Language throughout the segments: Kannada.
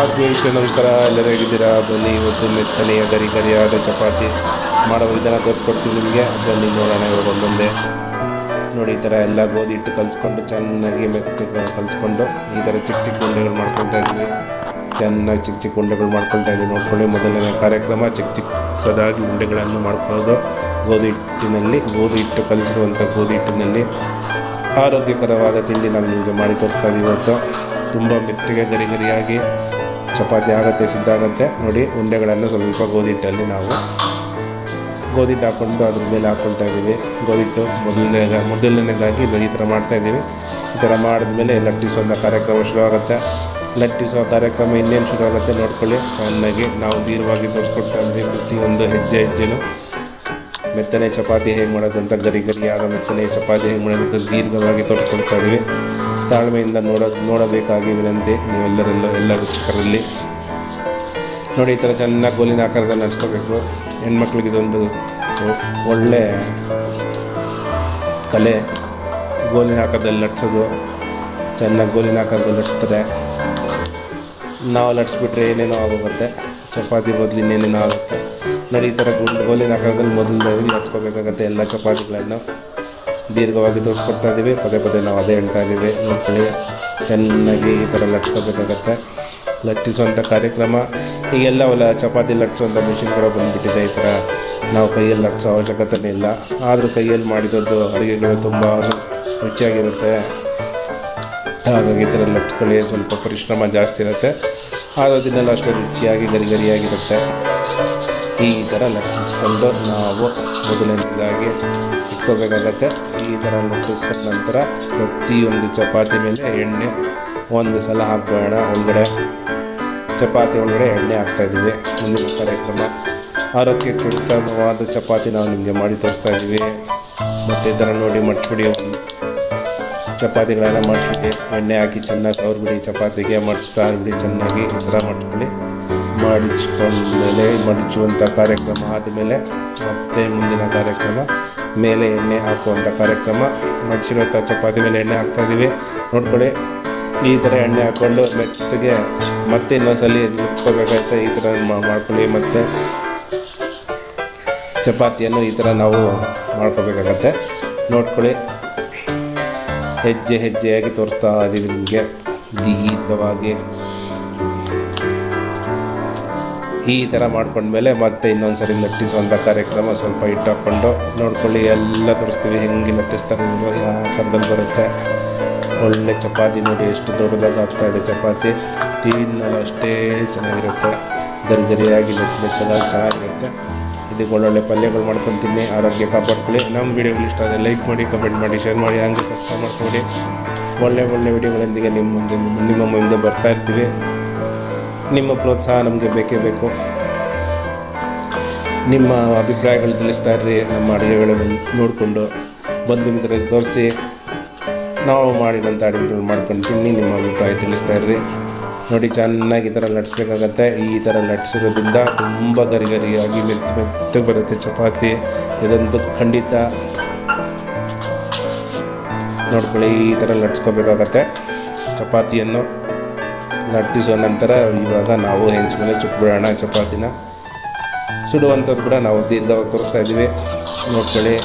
ಆತ್ಮೀಯ ನಮಸ್ಕಾರ. ಎಲ್ಲರೂ ಹೇಗಿದ್ದೀರಾ? ಬನ್ನಿ ಇವತ್ತು ಮೆತ್ತನೆಯ ಗರಿ ಗರಿಯಾದ ಚಪಾತಿ ಮಾಡೋ ವಿಧಾನ ತೋರಿಸ್ಕೊಡ್ತೀವಿ ನಿಮಗೆ. ಬನ್ನಿ ನೋಡೋಣ ಇವಾಗ ಒಂದೊಂದೇ. ನೋಡಿ, ಈ ಥರ ಎಲ್ಲ ಗೋಧಿ ಹಿಟ್ಟು ಕಲಿಸ್ಕೊಂಡು ಚೆನ್ನಾಗಿ ಮೆತ್ತಗೆ ಕಲಿಸ್ಕೊಂಡು ಈ ಥರ ಚಿಕ್ಕ ಚಿಕ್ಕ ಉಂಡೆಗಳು ಮಾಡ್ಕೊಳ್ತಾ ಇದ್ವಿ. ಚೆನ್ನಾಗಿ ಚಿಕ್ಕ ಚಿಕ್ಕ ಉಂಡೆಗಳು ಮಾಡ್ಕೊಳ್ತಾ ಇದ್ವಿ. ನೋಡ್ಕೊಳ್ಳಿ, ಮೊದಲನೇ ಕಾರ್ಯಕ್ರಮ ಚಿಕ್ಕ ಚಿಕ್ಕದಾಗಿ ಉಂಡೆಗಳನ್ನು ಮಾಡ್ಕೊಳ್ಳೋದು. ಗೋಧಿ ಹಿಟ್ಟಿನಲ್ಲಿ, ಗೋಧಿ ಹಿಟ್ಟು ಕಲಿಸಿರುವಂಥ ಗೋಧಿ ಹಿಟ್ಟಿನಲ್ಲಿ ಆರೋಗ್ಯಕರವಾದ ತಿಂಡಿ ನಾನು ನಿಮಗೆ ಮಾಡಿ ತೋರಿಸ್ತಾ ಇದ್ದೀವಿ ಇವತ್ತು. ತುಂಬ ಮೆತ್ತಗೆ ಗರಿ ಗರಿಯಾಗಿ ಚಪಾತಿ ಆಗುತ್ತೆ, ಸಿದ್ಧ ಆಗುತ್ತೆ. ನೋಡಿ ಉಂಡೆಗಳನ್ನು ಸ್ವಲ್ಪ ಗೋಧಿ ಹಿಟ್ಟಲ್ಲಿ ನಾವು ಗೋಧಿ ಹಿಟ್ಟು ಹಾಕ್ಕೊಂಡು ಅದ್ರ ಮೇಲೆ ಹಾಕ್ಕೊಳ್ತಾ ಇದ್ದೀವಿ. ಗೋಧಿ ಹಿಟ್ಟು ಮೊದಲನೇ ಮೊದಲನೇದಾಗಿ ಈ ಥರ ಮಾಡ್ತಾ ಇದ್ದೀವಿ. ಈ ಥರ ಮಾಡಿದ್ಮೇಲೆ ಲಟ್ಟಿಸುವಂಥ ಕಾರ್ಯಕ್ರಮ ಶುರು ಆಗುತ್ತೆ. ಲಟ್ಟಿಸುವ ಕಾರ್ಯಕ್ರಮ ಇನ್ನೇನು ಶುರು ಆಗುತ್ತೆ ನೋಡ್ಕೊಳ್ಳಿ. ಚೆನ್ನಾಗಿ ನಾವು ಧೀರ್ವಾಗಿ ತೋರಿಸ್ಕೊಡ್ತಾ ಇದ್ದೀವಿ ಪ್ರತಿಯೊಂದು ಹೆಜ್ಜೆ, ಹೆಜ್ಜೆನೂ. ಮೆತ್ತನೆ ಚಪಾತಿ ಹೇಗೆ ಮಾಡೋದು ಅಂತ ಗರಿ ಗರಿಯಾದ ಮೆತ್ತನೆ ಚಪಾತಿ ಹೇಗೆ ಮಾಡೋದು ದೀರ್ಘವಾಗಿ ತೋರಿಸ್ಕೊಳ್ತಾ ಇದ್ದೀವಿ. ತಾಳ್ಮೆಯಿಂದ ನೋಡ ನೋಡಬೇಕಾಗಿ ವಿನಂತಿ ನೀವೆಲ್ಲರಲ್ಲೂ ಎಲ್ಲ ರುಚಿಕರಲ್ಲಿ ನೋಡಿ, ಈ ಥರ ಚೆನ್ನಾಗಿ ಗೋಲಿನ ಆಕಾರದಲ್ಲಿ ನಡ್ಸ್ಕೋಬೇಕು. ಹೆಣ್ಮಕ್ಳಿಗೆ ಇದೊಂದು ಒಳ್ಳೆ ಕಲೆ. ಗೋಲಿನ ಆಕಾರದಲ್ಲಿ ಲಟ್ಸೋದು ಚೆನ್ನಾಗಿ ಗೋಲಿನ ಆಕಾರದಲ್ಲಿ ಲಟ್ಸ್ತಾರೆ ನಾವು ಲಟ್ಸ್ಬಿಟ್ರೆ ಏನೇನೋ ಆಗೋಗುತ್ತೆ. ಚಪಾತಿ ಬದಲು ಇನ್ನೇನೇನೋ ಆಗುತ್ತೆ. ನೋಡಿ ಈ ಥರ ಗುಂಡು ಗೋಲಿನ ಆಕಾರದಲ್ಲಿ ಮೊದಲನೇದಾಗಿ ಹಚ್ಕೋಬೇಕಾಗತ್ತೆ ಎಲ್ಲ ಚಪಾತಿಗಳನ್ನು ದೀರ್ಘವಾಗಿ ತೋರಿಸ್ಕೊಡ್ತಾ ಇದ್ದೀವಿ ಪದೇ ಪದೇ ನಾವು ಅದೇ ಹೇಳ್ತಾ ಇದ್ದೀವಿ ಮಕ್ಕಳಿಗೆ ಚೆನ್ನಾಗಿ ಈ ಥರ ಲಟ್ಕೋಬೇಕಾಗತ್ತೆ ಲಟ್ಟಿಸುವಂಥ ಕಾರ್ಯಕ್ರಮ. ಈಗೆಲ್ಲ ಒಲ ಚಪಾತಿ ಲಟ್ಸೋಂಥ ಮಿಷಿನ್ ಕೂಡ ಬಂದುಬಿಟ್ಟಿದೆ ಈ ಥರ ನಾವು ಕೈಯಲ್ಲಿ ಲಟ್ಸೋ ಅವಶ್ಯಕತೆ ಇಲ್ಲ. ಆದರೂ ಕೈಯಲ್ಲಿ ಮಾಡಿದದ್ದು ಅಡುಗೆಗಳು ತುಂಬ ರುಚಿಯಾಗಿರುತ್ತೆ. ಹಾಗಾಗಿ ಈ ಥರ ಲಟ್ಕೊಳ್ಳಿ, ಸ್ವಲ್ಪ ಪರಿಶ್ರಮ ಜಾಸ್ತಿ ಇರುತ್ತೆ. ಆರೋದಿನೆಲ್ಲ ಅಷ್ಟೇ ರುಚಿಯಾಗಿ, ಗರಿ ಗರಿಯಾಗಿರುತ್ತೆ. ಈ ಥರ ಲಟ್ಟಿಸ್ಕೊಂಡು ನಾವು ಮೊದಲನೇದಾಗಿ ಇಟ್ಕೋಬೇಕಾಗತ್ತೆ. ಈ ಥರ ಲಟ್ಟಿಸ್ಕೊಂಡ ನಂತರ ಪ್ರತಿಯೊಂದು ಚಪಾತಿ ಮೇಲೆ ಎಣ್ಣೆ, ಒಂದು ಸಲ ಹಾಕ್ಬೋಣ ಒಳಗಡೆ ಚಪಾತಿ ಒಳಗಡೆ ಎಣ್ಣೆ ಹಾಕ್ತಾಯಿದ್ದೀವಿ ಮುಂದಿನ ಕಾರ್ಯಕ್ರಮ. ಆರೋಗ್ಯಕ್ಕೆ ಉತ್ತಮವಾದ ಚಪಾತಿ ನಾವು ನಿಮಗೆ ಮಾಡಿ ತೋರಿಸ್ತಾ ಇದ್ದೀವಿ. ಮತ್ತು ಈ ಥರ ನೋಡಿ ಮಟ್ಬಿಡಿ ಚಪಾತಿಗಳೆಲ್ಲ ಮಡ್ಸ್ಬಿಟ್ಟು ಎಣ್ಣೆ ಹಾಕಿ ಚೆನ್ನಾಗಿ ಸವರ್ಬಿಡಿ ಚಪಾತಿಗೆ ಮಡಿಸ್ತಾ ಬಿಡಿ, ಚೆನ್ನಾಗಿ ಈ ಥರ ಮಡ್ಕೊಳ್ಳಿ. ಮಡಿಚ್ಕೊಂಡ್ಮೇಲೆ ಮಡಿಚುವಂಥ ಕಾರ್ಯಕ್ರಮ ಆದಮೇಲೆ ಮತ್ತೆ ಮುಂದಿನ ಕಾರ್ಯಕ್ರಮ. ಮೇಲೆ ಎಣ್ಣೆ ಹಾಕುವಂಥ ಕಾರ್ಯಕ್ರಮ. ಮಡಿಸಿರುವಂಥ ಚಪಾತಿ ಮೇಲೆ ಎಣ್ಣೆ ಹಾಕ್ತಾಯಿದ್ದೀವಿ ನೋಡ್ಕೊಳ್ಳಿ. ಈ ಥರ ಎಣ್ಣೆ ಹಾಕ್ಕೊಂಡು ಮೆತ್ತಗೆ ಮತ್ತೆ ಇನ್ನೊಂದ್ಸಲಿ ಮುಚ್ಕೋಬೇಕಾಗುತ್ತೆ ಈ ಥರ ಮಾಡ್ಕೊಳ್ಳಿ. ಮತ್ತು ಚಪಾತಿಯನ್ನು ಈ ಥರ ನಾವು ಮಾಡ್ಕೋಬೇಕಾಗತ್ತೆ. ನೋಡ್ಕೊಳ್ಳಿ. ಹೆಜ್ಜೆ ಹೆಜ್ಜೆಯಾಗಿ ತೋರಿಸ್ತಾ ಇದ್ದೀವಿ ನಿಮಗೆ. ದೀರ್ಘವಾಗಿ. ಈ ಥರ ಮಾಡ್ಕೊಂಡ್ಮೇಲೆ ಮತ್ತೆ ಇನ್ನೊಂದು ಸರಿ ಲಟ್ಟಿಸುವಂಥ ಕಾರ್ಯಕ್ರಮ ಸ್ವಲ್ಪ ಹಿಟ್ಟು ನೋಡ್ಕೊಳ್ಳಿ, ಎಲ್ಲ ತೋರಿಸ್ತೀವಿ ಹೆಂಗೆ ಲಟ್ಟಿಸ್ತಾರೆ ಯಾವ ಥರದಲ್ಲಿ ಬರುತ್ತೆ. ಒಳ್ಳೆ ಚಪಾತಿ ನೋಡಿ ಎಷ್ಟು ದೊಡ್ಡದಾಗಿ ಆಗ್ತಾ ಇದೆ ಚಪಾತಿ. ತಿನ್ನಲು ಅಷ್ಟೇ ಚೆನ್ನಾಗಿರುತ್ತೆ. ಗರಿ ಗರಿಯಾಗಿ ಮೆತ್ತಗಾಗಿ ಚೆನ್ನಾಗಿರುತ್ತೆ ಇದಕ್ಕೆ ಒಳ್ಳೊಳ್ಳೆ ಪಲ್ಯಗಳು ಮಾಡ್ಕೊಂಡು ತಿನ್ನಿ, ಆರೋಗ್ಯ ಕಾಪಾಡ್ಕೊಳ್ಳಿ. ನಮ್ಮ ವೀಡಿಯೋಗಳು ಇಷ್ಟ ಆದರೆ ಲೈಕ್ ಮಾಡಿ ಕಮೆಂಟ್ ಮಾಡಿ ಶೇರ್ ಮಾಡಿ, ಹಂಗೆ ಸಬ್ಸ್ಕ್ರೈಬ್ ಮಾಡ್ಕೊಳ್ಳಿ. ಒಳ್ಳೆ ಒಳ್ಳೆ ವಿಡಿಯೋಗಳೊಂದಿಗೆ ನಿಮ್ಮ ಮುಂದೆ ನಿಮ್ಮ ಮುಂದೆ ಬರ್ತಾ ಇರ್ತೀವಿ. ನಿಮ್ಮ ಪ್ರೋತ್ಸಾಹ ನಮಗೆ ಬೇಕೇ ಬೇಕು. ನಿಮ್ಮ ಅಭಿಪ್ರಾಯಗಳು ತಿಳಿಸ್ತಾ ಇರ್ರಿ, ನಮ್ಮ ಅಡುಗೆಗಳನ್ನು ನೋಡಿಕೊಂಡು ಬಂದು ಮಿತ್ರರಿಗೆ ತೋರಿಸಿ. ನಾವು ಮಾಡಿದಂಥ ಅಡುಗೆಗಳು ಮಾಡ್ಕೊಂಡು ತಿನ್ನಿ, ನಿಮ್ಮ ಅಭಿಪ್ರಾಯ ತಿಳಿಸ್ತಾ ಇರ್ರಿ. ನೋಡಿ, ಚೆನ್ನಾಗಿ ಈ ಥರ ಲಟ್ಸ್ಬೇಕಾಗತ್ತೆ ಈ ಥರ ಲಟ್ಸಿರೋದ್ರಿಂದ ತುಂಬ ಗರಿ ಗರಿಯಾಗಿ ಮೆತ್ತ ಮೆತ್ತಗೆ ಬರುತ್ತೆ ಚಪಾತಿ. ಇದಂತೂ ಖಂಡಿತ ನೋಡ್ಕೊಳ್ಳಿ, ಈ ಥರ ಲಟ್ಸ್ಕೋಬೇಕಾಗತ್ತೆ. ಚಪಾತಿಯನ್ನು ಲಟ್ಟಿಸೋ ನಂತರ ಇವಾಗ ನಾವು ಹೆಂಚು ಮೇಲೆ ಸುಟ್ಬಿಡೋಣ ಚಪಾತಿನ. ಸುಡುವಂಥದ್ದು ಕೂಡ ನಾವು ದೀರ್ಘವಾಗಿ ತೋರಿಸ್ತಾ ಇದ್ದೀವಿ. ನೋಡ್ಕೊಳ್ಳಿ.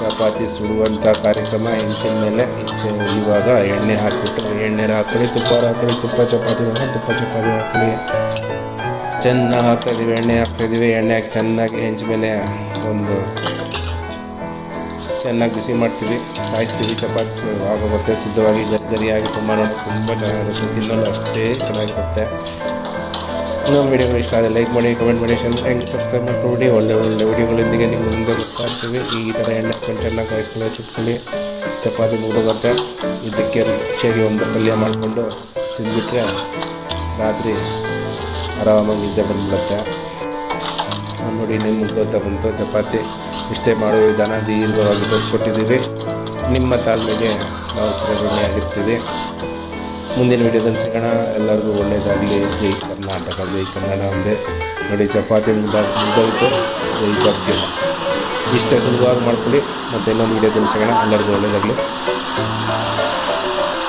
ಚಪಾತಿ ಸುಡುವಂಥ ಕಾರ್ಯಕ್ರಮ ಹೆಂಚಿನ ಮೇಲೆ ಇವಾಗ ಎಣ್ಣೆ ಹಾಕಿಬಿಟ್ಟು, ಎಣ್ಣೆ ಹಾಕೊಳ್ಳಿ ತುಪ್ಪ ಹಾಕೊಳ್ಳಿ ತುಪ್ಪ ಚಪಾತಿ ತುಪ್ಪ ಚಪಾತಿ ಹಾಕೊಳ್ಳಿ ಚೆನ್ನಾಗಿ ಹಾಕ್ತಾಯಿದ್ದೀವಿ ಎಣ್ಣೆ ಹಾಕ್ತಾಯಿದ್ದೀವಿ ಎಣ್ಣೆ ಹಾಕಿ ಚೆನ್ನಾಗಿ ಹೆಂಚು ಮೇಲೆ ಒಂದು ಚೆನ್ನಾಗಿ ಬಿಸಿ ಮಾಡ್ತೀವಿ. ಕಾಯಿಸ್ತೀವಿ ಚಪಾತಿ ಆಗೋಗುತ್ತೆ. ಸಿದ್ಧವಾಗಿ ಜರ್ಜರಿಯಾಗಿ ತುಂಬ ತುಂಬ ಚೆನ್ನಾಗಿರುತ್ತೆ. ತಿನ್ನಲು ಅಷ್ಟೇ ಚೆನ್ನಾಗಿರುತ್ತೆ. ನಮ್ಮ ವಿಡಿಯೋಗಳು ಇಷ್ಟ ಆದರೆ ಲೈಕ್ ಮಾಡಿ ಕಮೆಂಟ್ ಮಾಡಿ ಶೇರ್ ಮಾಡಿ ಸಬ್ಸ್ಕ್ರೈಬ್ ಮಾಡ್ಕೊಬಿಡಿ. ಒಳ್ಳೆ ಒಳ್ಳೆ ವೀಡಿಯೋಗಳೊಂದಿಗೆ ನಿಮ್ಮ ಮುಂದೆ ಗೊತ್ತಾಗ್ತೀವಿ ಈ ಥರ ಎಣ್ಣೆ ಕಂಟೆಂಟ್ನ ಕಾಯಿಸ್ಕೊಳ್ಳಿ ಸುಟ್ಕೊಳ್ಳಿ ಚಪಾತಿ ಮುಗಿದೋಗುತ್ತೆ. ಇದಕ್ಕೆ ರುಚಿಯಾಗಿ ಒಂದು ಪಲ್ಯ ಮಾಡಿಕೊಂಡು ತಿಂದ್ಬಿಟ್ರೆ ರಾತ್ರಿ ಆರಾಮಾಗಿ ನಿದ್ದೆ ಬಂದ್ಬಿಡುತ್ತೆ. ನೋಡಿ ನಿಮ್ಮ ಮುಗ್ದೋಗ್ತಾ ಬಂತು. ಚಪಾತಿ ಇಷ್ಟೇ ಮಾಡುವ ವಿಧಾನ ದೀರ್ಘವಾಗಿ ತೋರಿಸ್ಕೊಟ್ಟಿದ್ದೀವಿ. ನಿಮ್ಮ ತಾಳ್ಮೆಗೆ ನಾವು ಚಿರಋಣಿ ಆಗಿರ್ತೀವಿ. ಮುಂದಿನ ವಿಡಿಯೋದಲ್ಲಿ ಸಿಗೋಣ. ಎಲ್ಲರಿಗೂ ಒಳ್ಳೆಯದಾಗಲಿ ಜೈ ಕರ್ನಾಟಕ, ಜೈ ಕನ್ನಡ ಅಂದರೆ ನೋಡಿ, ಚಪಾತಿ ಮುಗ್ದ ಮುಗ್ದೋಯ್ತು. ಜೈ ಬಗ್ಗೆ ಇಷ್ಟೇ ಸುಲಭವಾಗಿ ಮಾಡ್ಕೊಳ್ಳಿ. ಮತ್ತು ಇನ್ನೊಂದು ವಿಡಿಯೋದಲ್ಲಿ ಸಿಗೋಣ. ಎಲ್ಲರಿಗೂ ಒಳ್ಳೆಯದಾಗಲಿ